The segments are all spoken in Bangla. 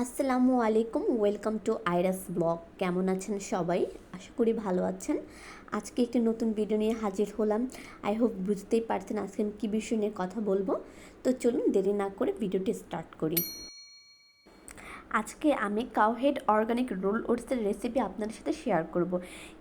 আসসালামু আলাইকুম, ওয়েলকাম টু আইরাস ব্লগ। কেমন আছেন সবাই? আশা করি ভালো আছেন। আজকে একটি নতুন ভিডিও নিয়ে হাজির হলাম। আই হোপ বুঝতেই পারছেন আজকে আমি কী বিষয় নিয়ে কথা বলব। তো চলুন দেরি না করে ভিডিওটি স্টার্ট করি। আজকে আমি কাউহেড অর্গানিক রোল ওটসের রেসিপি আপনাদের সাথে শেয়ার করব।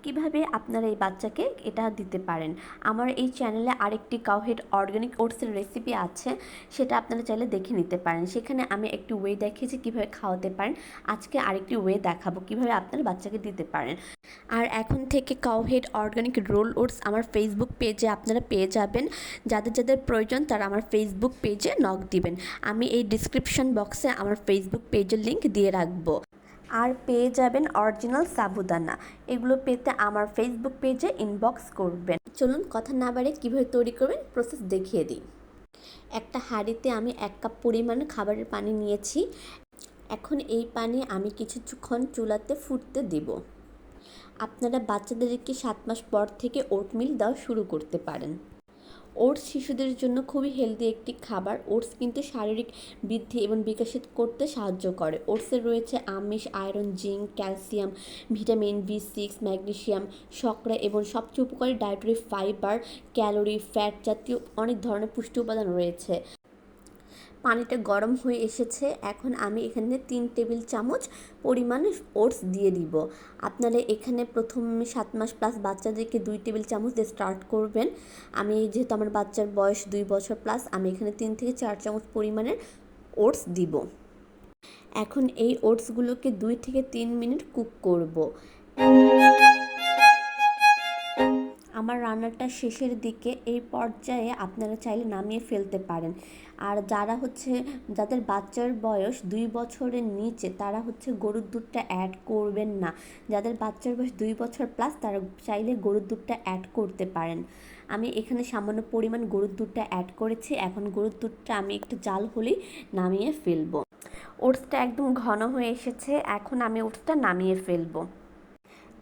কীভাবে আপনারা এই বাচ্চাকে এটা দিতে পারেন? আমার এই চ্যানেলে আরেকটি কাউহেড অর্গানিক ওটসের রেসিপি আছে, সেটা আপনারা চাইলে দেখে নিতে পারেন। সেখানে আমি একটি ওয়ে দেখিয়েছি কীভাবে খাওয়াতে পারেন। আজকে আরেকটি ওয়ে দেখাবো কীভাবে আপনারা বাচ্চাকে দিতে পারেন। আর এখন থেকে কাউহেড অর্গানিক রোল ওটস আমার ফেসবুক পেজে আপনারা পেয়ে যাবেন। যাদের যাদের প্রয়োজন তারা আমার ফেসবুক পেজে নক দিবেন। আমি এই ডিসক্রিপশন বক্সে আমার ফেসবুক পেজের লিঙ্ক দিয়ে রাখব। আর পেয়ে যাবেন অরিজিনাল সাবুদানা। এগুলো পেতে আমার ফেসবুক পেজে ইনবক্স করবেন। চলুন কথা না বাড়ে কীভাবে তৈরি করবেন প্রসেস দেখিয়ে দিই। একটা হাঁড়িতে আমি এক কাপ পরিমাণ খাবারের পানি নিয়েছি। এখন এই পানি আমি কিছুক্ষণ চুলাতে ফুটতে দেবো। আপনারা বাচ্চাদেরকে সাত মাস পর থেকে ওটমিল দেওয়া শুরু করতে পারেন। ওটস শিশুদের জন্য খুবই হেলদি একটি খাবার। ওটস কিন্তু শারীরিক বৃদ্ধি এবং বিকাশিত করতে সাহায্য করে। ওটসে রয়েছে আমিষ, iron, zinc, calcium, vitamin B six magnesium শকরা এবং সবচেয়ে উপকারী ডায়েটরি ফাইবার ক্যালোরি ফ্যাট জাতীয় অনেক ধরনের পুষ্টি উপাদান রয়েছে। পানিটা গরম হয়ে এসেছে। এখন আমি এখানে তিন টেবিল চামচ পরিমাণে ওটস দিয়ে দিব। আপনারা এখানে প্রথমে সাত মাস প্লাস বাচ্চাদেরকে দুই টেবিল চামচ দিয়ে স্টার্ট করবেন। আমি যেহেতু আমার বাচ্চার বয়স দুই বছর প্লাস আমি এখানে তিন থেকে চার চামচ পরিমাণের ওটস দিব। এখন এই ওটসগুলোকে দুই থেকে তিন মিনিট কুক করব। আমার রান্নাটা শেষের দিকে এই পর্যায়ে আপনারা চাইলে নামিয়ে ফেলতে পারেন। আর যারা হচ্ছে, যাদের বাচ্চার বয়স দুই বছরের নিচে, তারা হচ্ছে গরুর দুধটা অ্যাড করবেন না। যাদের বাচ্চার বয়স দুই বছর প্লাস তারা চাইলে গরুর দুধটা অ্যাড করতে পারেন। আমি এখানে সামান্য পরিমাণ গরুর দুধটা অ্যাড করেছি। এখন গরুর দুধটা আমি একটু জাল হলেই নামিয়ে ফেলব। ওটসটা একদম ঘন হয়ে এসেছে। এখন আমি ওটসটা নামিয়ে ফেলব।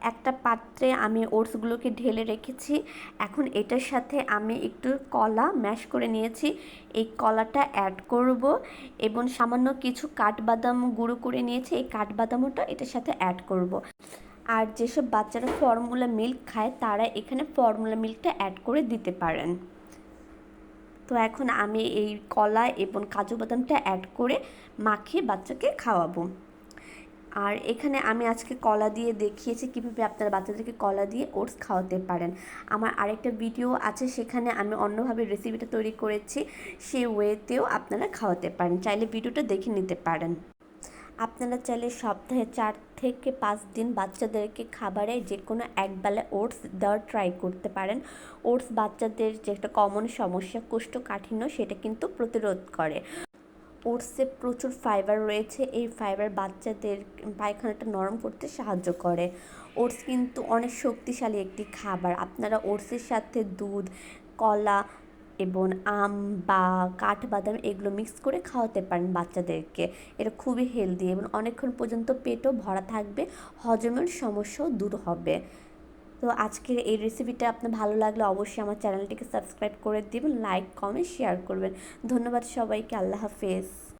একটা পাত্রে আমি ওটসগুলোকে ঢেলে রেখেছি। এখন এটার সাথে আমি একটু কলা ম্যাশ করে নিয়েছি। এই কলাটা অ্যাড করব এবং সামান্য কিছু কাঠবাদাম গুঁড়ো করে নিয়েছি। এই কাঠবাদামটা এটার সাথে অ্যাড করব। আর যেসব বাচ্চারা ফর্মুলা মিল্ক খায়, তারা এখানে ফর্মুলা মিল্কটা অ্যাড করে দিতে পারেন। তো এখন আমি এই কলা এবং কাজু বাদামটা অ্যাড করে মাখিয়ে বাচ্চাকে খাওয়াবো। আর এখানে আমি আজকে কলা দিয়ে দেখিয়েছি কীভাবে আপনারা বাচ্চাদেরকে কলা দিয়ে ওটস খাওয়াতে পারেন। আমার আরেকটা ভিডিও আছে, সেখানে আমি অন্যভাবে রেসিপিটা তৈরি করেছি, সেই ওয়েতেও আপনারা খাওয়াতে পারেন। চাইলে ভিডিওটা দেখে নিতে পারেন। আপনারা চাইলে সপ্তাহে চার থেকে পাঁচ দিন বাচ্চাদেরকে খাবারে যে কোনো একবেলা ওটস দেওয়ার ট্রাই করতে পারেন। ওটস বাচ্চাদের যে একটা কমন সমস্যা, কোষ্ঠকাঠিন্য, সেটা কিন্তু প্রতিরোধ করে। ওটসে প্রচুর ফাইবার রয়েছে। এই ফাইবার বাচ্চাদের পায়খানাটা নরম করতে সাহায্য করে। ওটস কিন্তু অনেক শক্তিশালী একটি খাবার। আপনারা ওটসের সাথে দুধ, কলা এবং আম বা কাঠবাদাম এগুলো মিক্স করে খাওয়াতে পারেন বাচ্চাদেরকে। এটা খুবই হেলদি এবং অনেকক্ষণ পর্যন্ত পেটও ভরা থাকবে, হজমের সমস্যাও দূর হবে। তো আজকের এই রেসিপিটা আপনার ভালো লাগলে অবশ্যই আমার চ্যানেলটিকে সাবস্ক্রাইব করে দেবেন লাইক কমেন্ট শেয়ার করবেন। ধন্যবাদ সবাইকে, আল্লাহ হাফেজ।